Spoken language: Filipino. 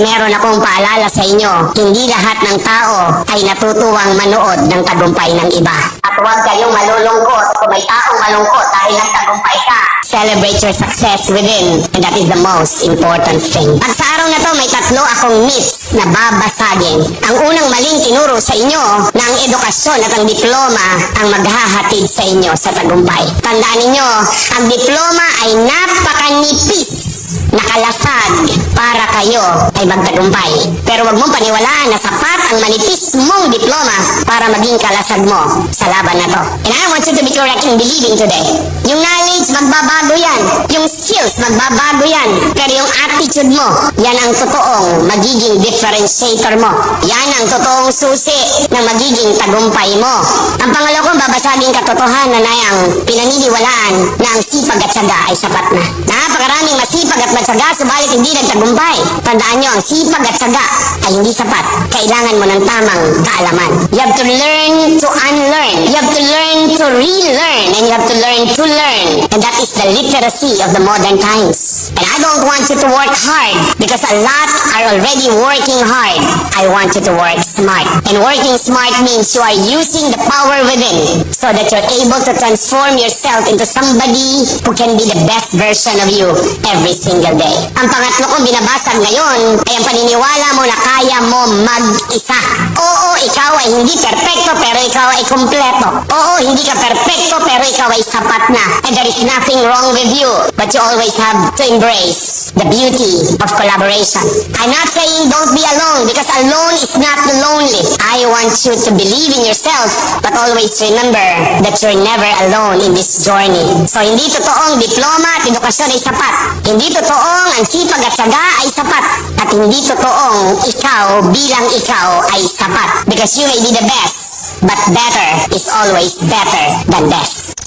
meron akong paalala sa inyo, hindi lahat ng tao ay natutuwang manood ng tagumpay ng iba. At huwag kayong malulungkot kung may taong malungkot dahil nagtagumpay ka. Celebrate your success within and that is the most important thing. At sa araw na to, may tatlo akong myths na babasagin. Ang unang maling tinuro sa inyo na ang edukasyon at ang diploma ang maghahatid sa inyo sa tagumpay. Tandaan ninyo, ang diploma ay napakanipis nakalasag kayo ay magtagumpay. Pero wag mong paniwalaan na sapat ang manipis mong diploma para maging kalasag mo sa laban na to. And I want you to be correct in believing today. Yung knowledge, magbabago yan. Yung skills, magbabago yan. Pero yung attitude mo, yan ang totoong magiging differentiator mo. Yan ang totoong susi ng magiging tagumpay mo. Ang pangalawa kong babasagin katotohanan ay ang pinaniniwalaan na ang sipag at syaga ay sapat na. Napakaraming masipag at matyaga hindi nagtagumpay. Tandaan nyo, ang sipag at syaga ay hindi sapat. Kailangan mo ng tamang kaalaman. You have to learn to unlearn. You have to learn to relearn. And you have to learn to learn. And that is the literacy of the modern times. And I don't want you to work hard because a lot are already working hard. I want you to work smart. And working smart means you are using the power within so that you're able to transform yourself into somebody who can be the best version of you every single day. Ang pangatlo kong binabasag ngayon ay ang paniniwala mo na kaya mo mag-isa. Oo, ikaw ay hindi perpekto pero ikaw ay kumpleto. Oo, hindi ka perpekto pero ikaw ay sapat na. And there is nothing wrong with you. But you always have to embrace the beauty of collaboration. I'm not saying don't be alone because alone is not lonely. I want you to believe in yourself but always remember that you're never alone in this journey. So hindi totoong diploma at edukasyon ay sapat. Hindi totoong ang sipag at syaga ay sapat. At hindi totoong ikaw bilang ikaw ay sapat. Because you may be the best, but better is always better than best.